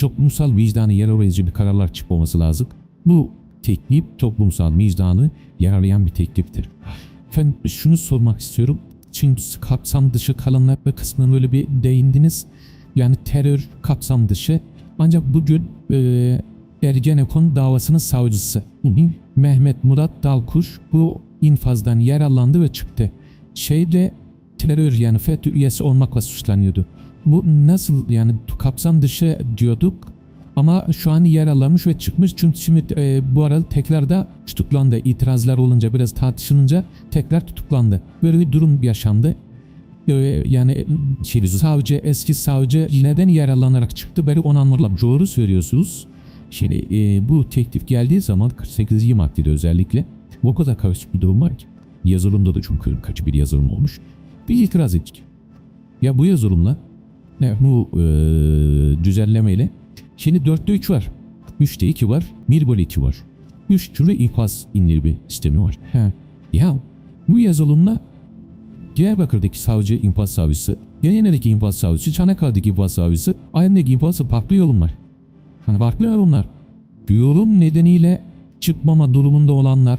toplumsal vicdanı yararlayıcı bir kararlar çıkmaması lazım. Bu teklif toplumsal vicdanı yararlayan bir tekliftir. Efendim şunu sormak istiyorum. Çünkü kapsam dışı kalanlar ve kısmına böyle bir değindiniz. Yani terör kapsam dışı. Ancak bugün e, Ergenekon davasının savcısı Mehmet Murat Dalkuş bu infazdan yararlandı ve çıktı. Şeyde terör yani FETÖ üyesi olmakla suçlanıyordu. Bu nasıl yani kapsam dışı diyorduk ama şu an yararlanmış ve çıkmış çünkü şimdi e, bu arada tekrar da tutuklandı. İtirazlar olunca biraz tartışılınca tekrar tutuklandı. Böyle bir durum yaşandı. E, yani şey, savcı eski savcı neden yararlanarak çıktı beri onu anlamadım. Doğru söylüyorsunuz. Şimdi e, bu teklif geldiği zaman 48. maddede özellikle bu kadar karışık bir durum var ki. Yazılımda da çünkü kaçı bir yazılım olmuş. Bir itiraz ettik. Ya bu yazılımla ne, bu e, düzenlemeyle şimdi 4'te 3 var. 3'te 2 var. 1 bölü 2 var. 3 türlü infaz indirme sistemi var. He. Ya bu yazılımla Diyarbakır'daki savcı infaz savcısı, Yayınlar'daki infaz savcısı, Çanakkale'deki infaz savcısı, Aydın'daki infaz farklı yorum var. Hani farklı yorumlar. Yorum nedeniyle çıkmama durumunda olanlar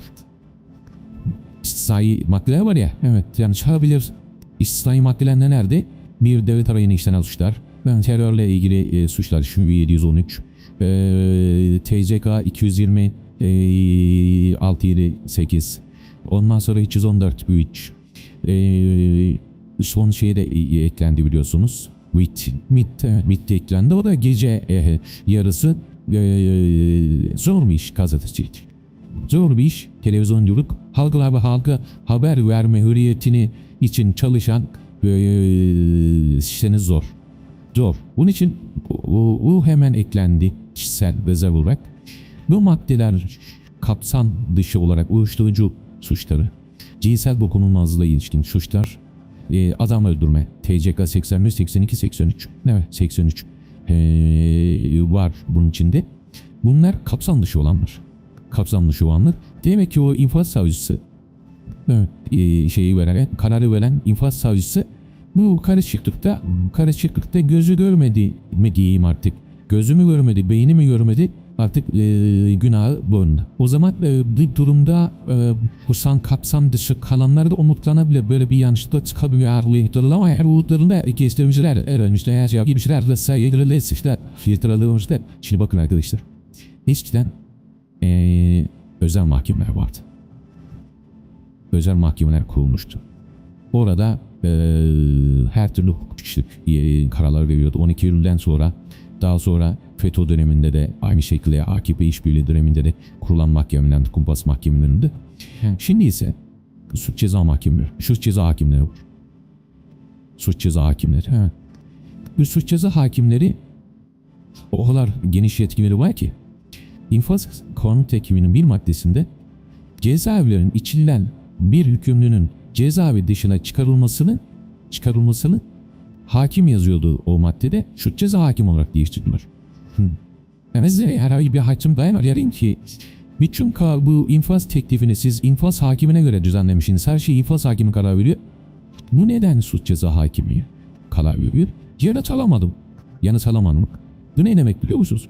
istisnai maddeler var ya. Evet yani çıkabilir. İstisnai maddeler nelerdi? Bir devlet arayını işten suçlar. Ben terörle ilgili e, suçlar şu 713. E, TCK 220 e, 678. Ondan sonra 314 3. E, son şeye de e, eklendi biliyorsunuz. MIT, MIT, evet, MIT eklendi. O da gece e, yarısı e, zor bir iş gazetecilik. Zor bir iş televizyonculuk. Halkla ve halka haber verme hürriyetini için çalışan e, işiniz zor. Zor. Bunun için bu, hemen eklendi kişisel rezerv olarak. Bu maddeler kapsam dışı olarak uyuşturucu suçları, cinsel dokunulmazlığa ilişkin suçlar, e, adam öldürme, TCK 81, 82, 83, evet 83 e, var bunun içinde. Bunlar kapsam dışı olanlar. Kapsam dışı olanlar. Demek ki o infaz savcısı evet, e, şeyi veren, kararı veren infaz savcısı bu karışıklıkta, karışıklıkta gözü görmedi mi diyeyim artık. Gözü mü görmedi, beyni mi görmedi artık e, günahı boyunda. O zaman e, bir durumda e, husan kapsam dışı kalanlar da umutlanabilir. Böyle bir yanlışlıkla çıkabilir ağırlıkları ama her umutlarında geçtirmişler. Öğrenmişler her şey. Da sayıları işte filtrelemişler. Şimdi bakın arkadaşlar. Eskiden e, özel mahkemeler vardı. Özel mahkemeler kurulmuştu. Orada her türlü hukukçuluk e, kararlar veriyordu. 12 Eylül'den sonra daha sonra FETÖ döneminde de aynı şekilde AKP işbirliği döneminde de kurulan mahkemeler, kumpas mahkemelerinde. Şimdi ise suç ceza mahkemeleri, suç ceza hakimleri var. Suç ceza hakimleri. He. Bu suç ceza hakimleri o kadar geniş yetkileri var ki infaz kanun tekiminin bir maddesinde cezaevlerinin içinden bir hükümlünün cezaevi dışına çıkarılmasını çıkarılmasını hakim yazıyordu o maddede. Suç ceza hakim olarak değiştirdiler. Yani herhangi bir hakim dayanır ki bütün bu infaz teklifini siz infaz hakimine göre düzenlemişsiniz. Her şey infaz hakimi karar veriyor. Bu neden suç ceza hakimi karar veriyor? Yanıt alamadım. Yanıt alamadım. Bu ne demek biliyor musunuz?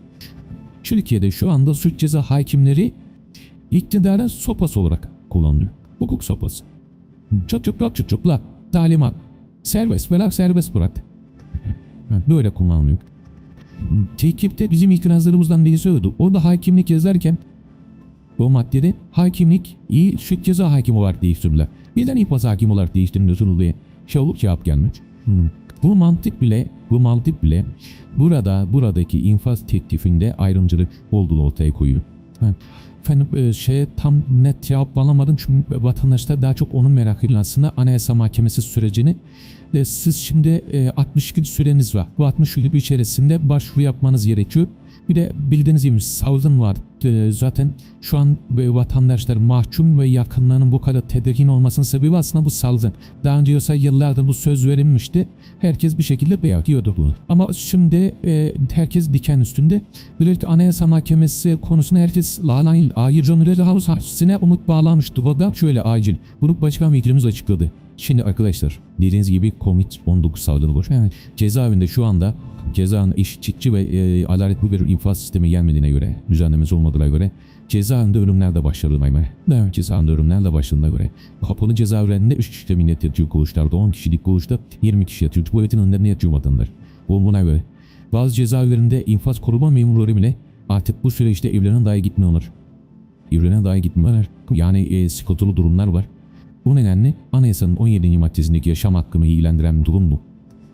Türkiye'de şu anda suç ceza hakimleri iktidarın sopası olarak kullanılıyor. Hukuk sopası. Çocuklar çocuklar talimat serbest bırak serbest bırak. Böyle kullanılıyor. Tekipte bizim itirazlarımızdan birisi oydu. Orada hakimlik yazarken o maddede hakimlik iyi suç ceza hakimi olarak değiştirdiler. Birden infaz hakim olarak değiştiriliyorsunuz diye şey olup cevap gelmiş. Hmm. Bu mantık bile, bu mantık bile burada, buradaki infaz teklifinde ayrımcılık olduğunu ortaya koyuyor. Ha. Efendim e, tam net cevap alamadım çünkü vatandaşlar daha çok onun merakıyla aslında anayasa mahkemesi sürecini ve siz şimdi e, 60 gün süreniz var. Bu 60 gün içerisinde başvuru yapmanız gerekiyor. Bir de bildiğiniz gibi salgın var. E, zaten şu an e, vatandaşlar mahkum ve yakınlarının bu kadar tedirgin olmasının sebebi aslında bu salgın. Daha önce olsa yıllardır bu söz verilmişti. Herkes bir şekilde bekliyordu bunu. Ama şimdi e, herkes diken üstünde. Böylelikle Anayasa Mahkemesi konusunda herkes lalan acil Cumhuriyet Havuz Hassine umut bağlamıştı. O da şöyle acil. Grup Başkan Vekilimiz açıkladı. Şimdi arkadaşlar dediğiniz gibi Covid-19 salgını var. Evet. Cezaevinde şu anda cezaevinde eşitçi ve e, adaletli bir infaz sistemi gelmediğine göre, düzenlemesi olmadığına göre cezaevinde ölümler de başladığına göre, evet. cezaevinde ölümler de başladığına göre kapalı cezaevlerinde 3 kişi de millet yatıyor koğuşlarda, 10 kişilik koğuşta 20 kişi yatıyor. Tuvaletin önlerine yatıyor vatandaş. Buna göre bazı cezaevlerinde infaz koruma memurları bile artık bu süreçte evlerine dahi gitmiyorlar. Evlerine dahi gitmiyorlar. Yani e, sıkıntılı durumlar var. Bu nedenle anayasanın 17. maddesindeki yaşam hakkını ilgilendiren durum bu.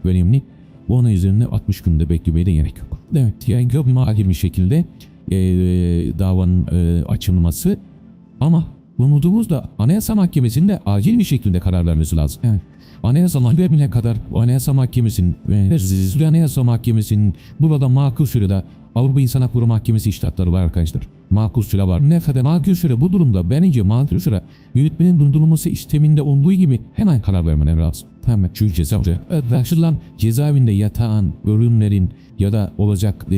Önemli. Bu ona üzerine 60 günde beklemeye de gerek yok. Evet yani çok adil bir şekilde e, davanın e, açılması ama umudumuz da Anayasa Mahkemesi'nde acil bir şekilde karar vermesi lazım. Yani Anayasa Mahkemesi'ne kadar Anayasa Mahkemesi'nin ve Anayasa Mahkemesi'nin burada makul sürede Avrupa İnsan Hakları Mahkemesi iştahatları var arkadaşlar. Makul süre var. Ne kadar makul süre bu durumda bence makul süre yürütmenin durdurulması isteminde olduğu gibi hemen karar vermeleri lazım. Hemen çünkü ceza Başlatılan cezaevinde yatağın, ölümlerin ya da olacak e,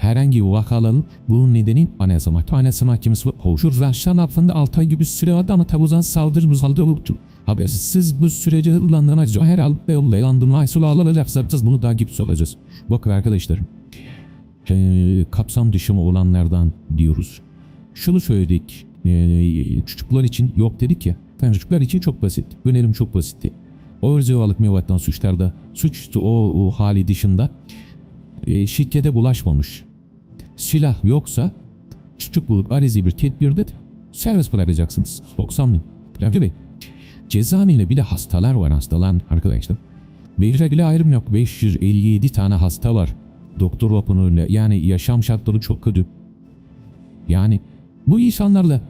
herhangi bir vakaların bunun nedeni Anayasa Mahkemesi. Anayasa Mahkemesi hoşur. Raşlan altında 6 ay gibi süre vardı ama zaman saldırı oluptu. Habersiz siz bu süreci hızlandırmak herhalde yollayandırma sulağları lafzapsız bunu daha gibi olacağız. Bakın arkadaşlar e, kapsam dışı mı olanlardan diyoruz. Şunu söyledik. E, çocuklar için yok dedik ya. Yani çocuklar için çok basit. Önerim çok basitti. O örzevalık mevattan suçlarda suçüstü o, o hali dışında e, şirkete bulaşmamış. Silah yoksa çocuk bulup arizi bir tedbirde serbest bırakacaksınız. 90 bin. Tabii. Cezaevinde bir de hastalar var hastalan arkadaşlar. Bile ayrım yok. 557 tane hasta var doktor raporuyla yani yaşam şartları çok kötü. Yani bu insanlarla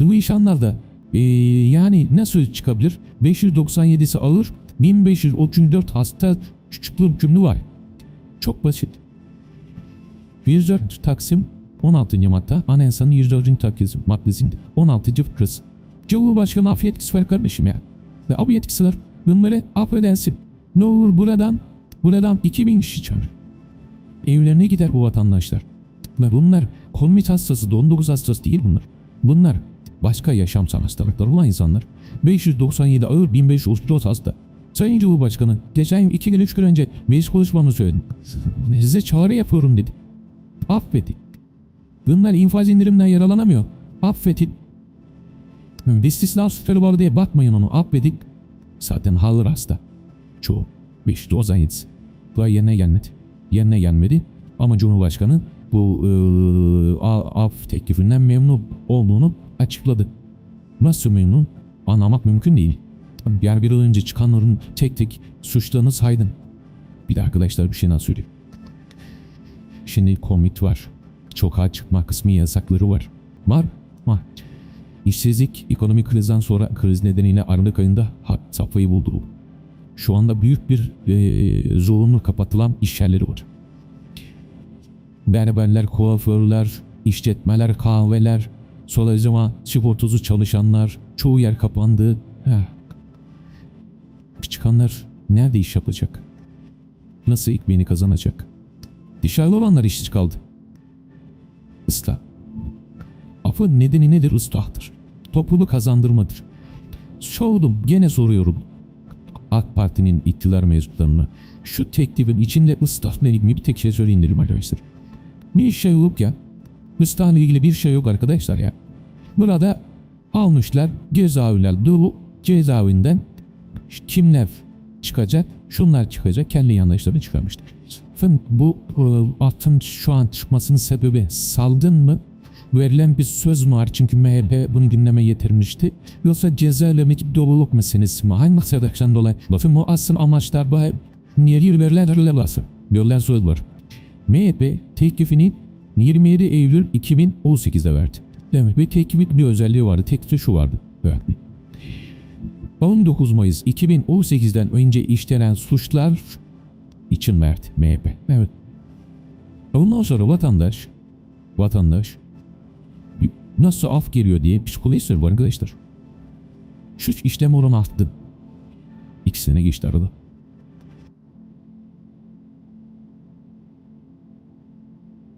bu insanlarda ee, yani nasıl çıkabilir? 597'si ağır 1534 hasta küçüklü hükümlü var. Çok basit. 104 Taksim 16. madde Anayasanın 104. Taksim maddesinde 16. fıkrası. Cumhurbaşkanı af yetkisi var kardeşim ya. Ve af yetkisi var. Bunları affedersin. Ne olur buradan buradan 2000 kişi çağır. Evlerine gider bu vatandaşlar. Ve bunlar komit hastası, 19 hastası değil bunlar. Bunlar başka yaşamsal hastalıkları olan insanlar. 597 ağır 1534 hasta. Sayın Cumhurbaşkanı geçen iki gün üç gün önce meclis konuşmamı söyledim. Size çağrı yapıyorum dedi. Affedin. Bunlar infaz indirimden yaralanamıyor. Affedin. İstisna sütleri var diye bakmayın onu affedin. Zaten hazır hasta. Çoğu. 597. Bu yerine gelmedi yerine gelmedi. Ama Cumhurbaşkanı bu e, af teklifinden memnun olduğunu açıkladı. Nasıl memnun? Anlamak mümkün değil. Yani bir önce çıkanların tek tek suçlarını saydın. Bir de arkadaşlar bir şey nasıl söyleyeyim. Şimdi komit var. Çokağa çıkma kısmı yasakları var. Var. Var. İşsizlik ekonomik krizden sonra kriz nedeniyle Aralık ayında safhayı buldu. Şu anda büyük bir e, zorunlu kapatılan iş yerleri var. Berberler, kuaförler, işletmeler, kahveler, solacıma, sigortası çalışanlar, çoğu yer kapandı. Heh. Çıkanlar nerede iş yapacak? Nasıl ekmeğini kazanacak? Dışarıda olanlar işsiz kaldı. Islah. Afın nedeni nedir? Islahtır. Topluluğu kazandırmadır. Sordum, gene soruyorum. AK Parti'nin iktidar mevcutlarına şu teklifin içinde ıslahla ilgili bir tek şey söyleyin dedim arkadaşlar. Bir şey yok ya. Islahla ilgili bir şey yok arkadaşlar ya. Burada almışlar cezaeviler dolu cezaevinden kimler çıkacak? Şunlar çıkacak. Kendi yandaşlarını çıkarmışlar. Efendim bu e, atın şu an çıkmasının sebebi saldın mı? verilen bir söz mü var? Çünkü MHP bunu gündeme getirmişti. Yoksa cezaevindeki doluluk meselesi mi? Hangi sebepten dolayı? Bakın o asıl amaçlar bu niye verilen lazım. Verilen söz var. MHP teklifini 27 Eylül 2018'de verdi. Demek ve teklifin bir özelliği vardı. Teklifte şu vardı. Evet. 19 Mayıs 2018'den önce işlenen suçlar için verdi MHP. Evet. Ondan sonra vatandaş vatandaş nasıl af geliyor diye psikolojisi var arkadaşlar. Suç işlem oranı arttı. İki sene geçti arada.